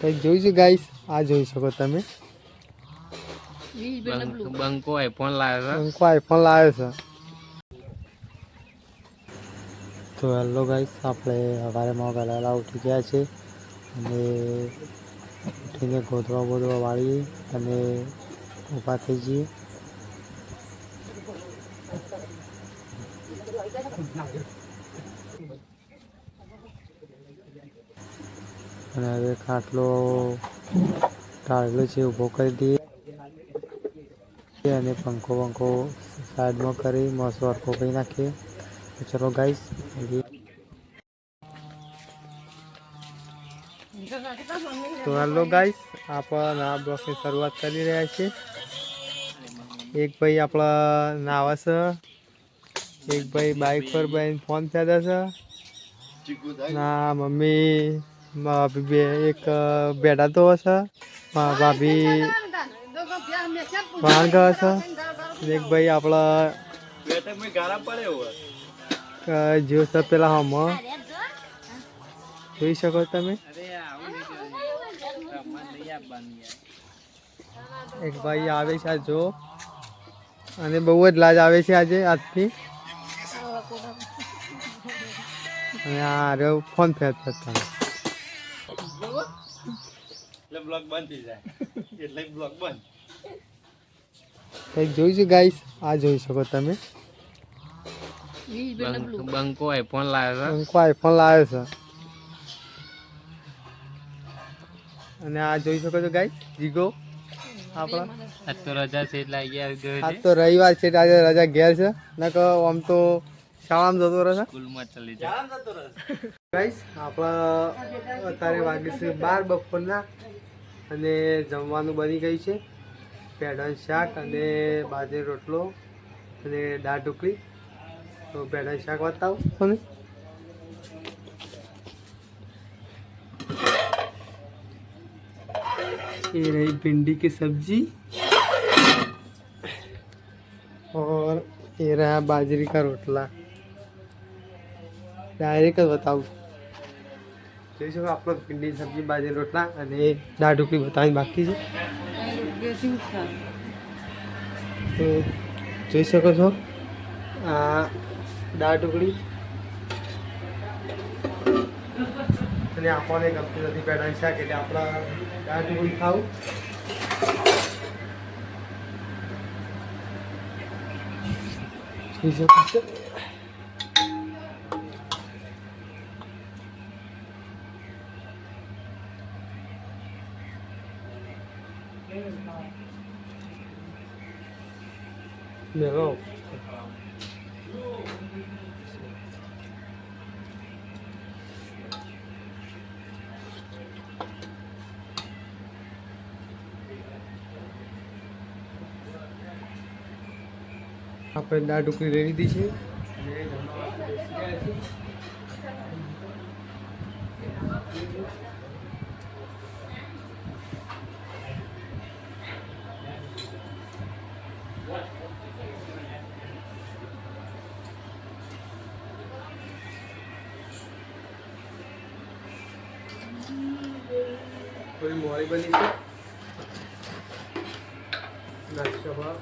કંઈક છે ગાઈસ આ જોઈ શકો તમે. બંકો આઈફોન લાવ્યો અંકો આઈફોન લાવ્યો છે. તો હેલો ગાઈસ આપણે સવારેમાં વહેલા ઉઠી ગયા છે. અને ઉઠીને ગોધવા બોધવા વાળીએ અને ઊભા થઈ જઈએ. અને હવે ખાટલો ટાળલો છે, ઊભો કરી દઈએ. અને પંખો પંખો સાઈડમાં કરી, મસ્ત વરખો કરી નાખીએ. ચલો ગાઈસ તો હેલો ગાઈસ, આપણ આ બ્લોગની શરૂઆત કરી રહ્યા છીએ. એક ભાઈ આપણા નાવા છે. એક ભાઈ બાઇક પર ભાઈ ફોન થયા છે. ના, મમ્મી. ભાભી બે, એક બેટા તો હશે ભાભી ગયા છે એક ભાઈ આપણા જીઓ સર પેલા હમ. જોઈ શકો તમે? એક ભાઈ આવે છે જો, અને બહુ જ લાજ આવે છે આજે આજથી. અને આ રહ્યો ફોન ફેર થતા એટલે બ્લોક બંધ થઈ જાય. એટલે બ્લોક બંધ. કંઈક જોઈશું ગાઈસ આ જોઈ શકો તમે. બંકો આઈફોન લાવ્યો અંકો આઈફોન લાવ્યો છે. અને આ જોઈ શકો છો ગાઈસ જીગો આપણા. આજ તો રજા છે એટલે અહીંયા ગયો આજ તો રવિવાર છે એટલે આજે રજા ઘેર છે. નકર આમ તો શાળામાં જતો રહેશે સ્કૂલમાં ચલી જાય. ગાઈસ આપણા અત્યારે વાગે છે બાર બપોરના. અને જમવાનું બની ગયું છે પેઢાનું શાક અને બાજરી રોટલો અને દાળ ઢોકળી તો પેઢાનું શાક બતાવો તમે ये रही भिंडी की सब्जी और ये रहा बाजरी का रोटला ડાયરેક્ટ જ બતાવું જોઈ શકો આપણો ભીંડી સબ્જી, બાજરી, રોટલા અને દાળ ઢોકળી બતાવવાની બાકી છે. તો જોઈ શકો છો, આ દાળ ઢોકળી. અને આપણને ગમતી નથી પેડાની શાક એટલે આપણા દાળ ઢોકળી ખાવું. જોઈ શકો છો. આપણે દાળ ઢોકળી લઈ લીધી છે. થોડી મોડી બની છે. ભાવ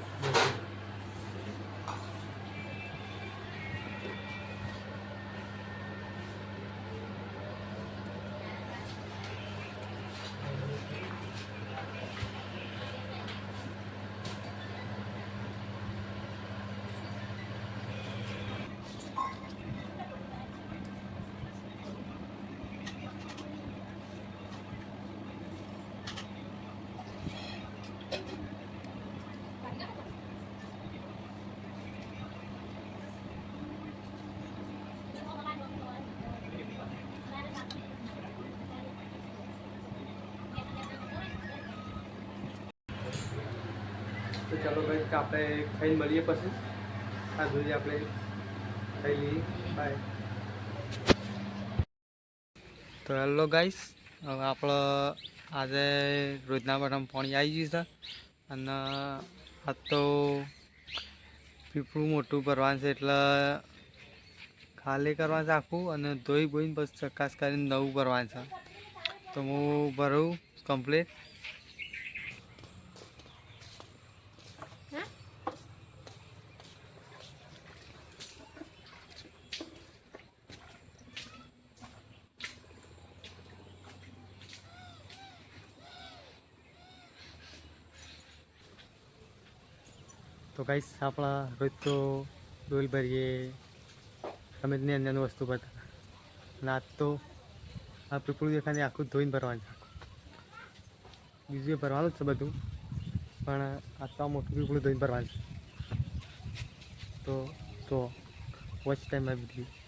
ચાલો ભાઈ આપણે ખાઈને મળીએ પછી? આ સુધી આપણે. ખાઈ લઈએ. બાય તો હેલો ગાઈસ હવે આપણે આજે રોજના બધામાં પાણી આવી ગયું છે. અને આ તો પીપળું મોટું ભરવાનું છે એટલે ખાલી કરવાનું છે આખું અને ધોઈ બોઈને પછી ચકાસ કરીને નવું ભરવાનું છે. તો હું ભરું કમ્પ્લીટ તો ગાઈસ આપણા રોજ તો ડોલ ભરીએ. ગમે તેની અંદરની વસ્તુ ભરતા અને તો આ પીપળું દેખાને આખું ધોઈને ભરવાનું છે. બીજું એ ભરવાનું જ છે બધું. પણ આ તો મોટું પીપળું ધોઈને ભરવાનું છે. તો તો વોચ ટાઈમ આવી વીડિયો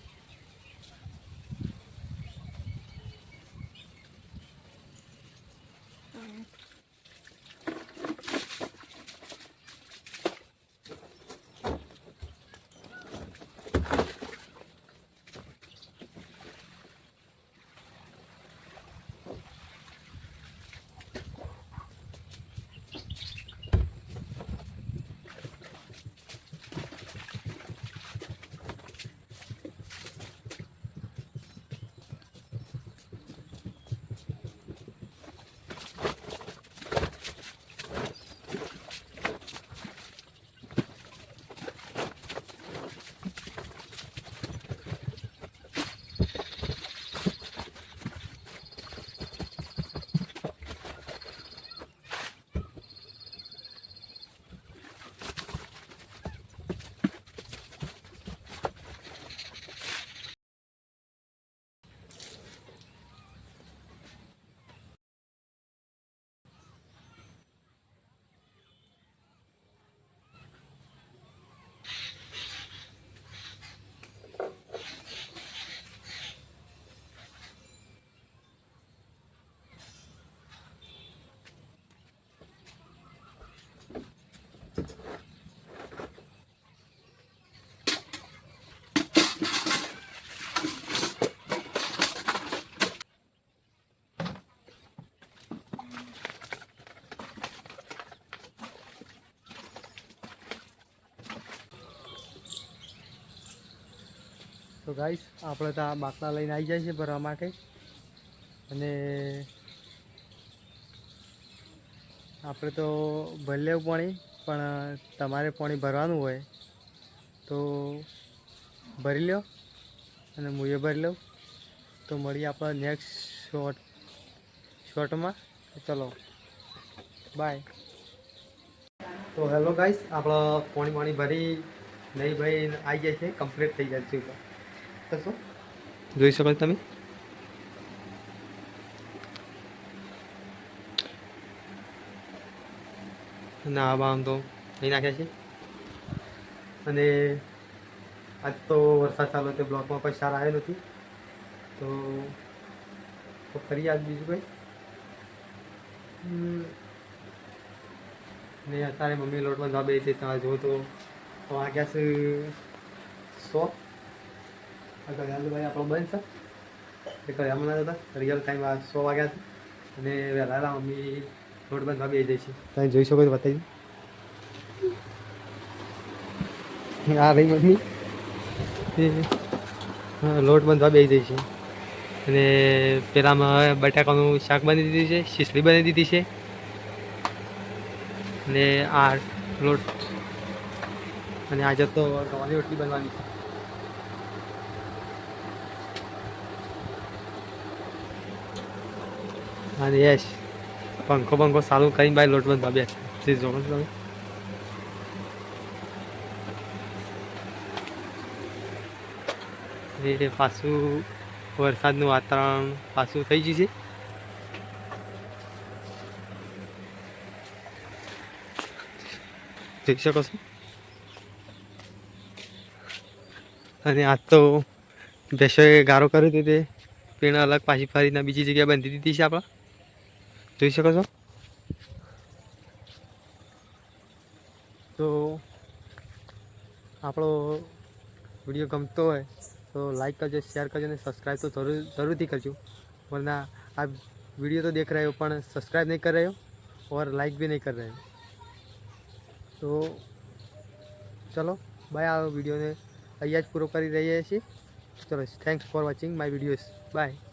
તો ગાઈસ, આપણે તો આ બાકડા લઈને આવી જાય છે ભરવા માટે. અને આપણે તો ભરી લેવું પાણી, પણ તમારે પાણી ભરવાનું હોય. તો ભરી લ્યો, અને હું ભરી લઉં. તો મળીએ આપણા નેક્સ્ટ શોર્ટ શોર્ટમાં ચલો બાય તો હેલો ગાઈસ આપણો પાણી પાણી ભરી, નહીં ભાઈ આવી જાય છે કમ્પ્લીટ થઈ જાય છે. ઉપર તો શું જોઈ શકો તમે? ના આમ તો લઈ નાખ્યા છે. અને આજ તો વરસાદ ચાલુ હતો બ્લોકમાં પણ સારા આવ્યો નથી. તો તો ફરી આજ બીજું કંઈ. ને અત્યારે મમ્મી લોટમાં જવા છે ત્યાં જો તો વાગ્યા છે સો આ ભાઈ આપણો બંધ છે. એ કયા મના હતા. રિયલ ટાઈમ આ સો વાગ્યા છે અને વહેલા મમ્મી લોટ બાંધવા બે જાય છે તમે જોઈ શકો છો બતાવી આ રહી મમ્મી. હા, લોટ બંધવા બેસી જાય છે અને પેલામાં બટાકાનું શાક બની દીધું છે શીસલી બની દીધી છે. અને આ લોટ અને આજે તો ગવાની રોટલી બનવાની છે. અને યશ પંખો પંખો સારું કરીને ભાઈ લોટ બંધ બે છે. જોવો તમે? એ પાછું વરસાદનું વાતાવરણ પાછું થઈ ગયું છે. જોઈ શકો છો? અને આજ તો ભેંસોએ ગારો કર્યો હતો તે. પેણ અલગ પાછી ફરીને બીજી જગ્યાએ બાંધી દીધી છે આપણા. જોઈ શકો છો તો આપણો વીડિયો ગમતો હોય, તો લાઈક કરજો શેર કરજો અને સબસ્ક્રાઈબ તો જરૂર, જરૂરથી કરજો. વરના આ વીડિયો તો દેખ રહ્યો પણ સબસ્ક્રાઈબ નહીં કર રહ્યો ઓર લાઈક બી નહીં કર રહ્યો તો ચલો બાય આ વિડીયોને અહીંયા જ પૂરો કરી રહીએ છીએ. ચલો thanks for watching my videos bye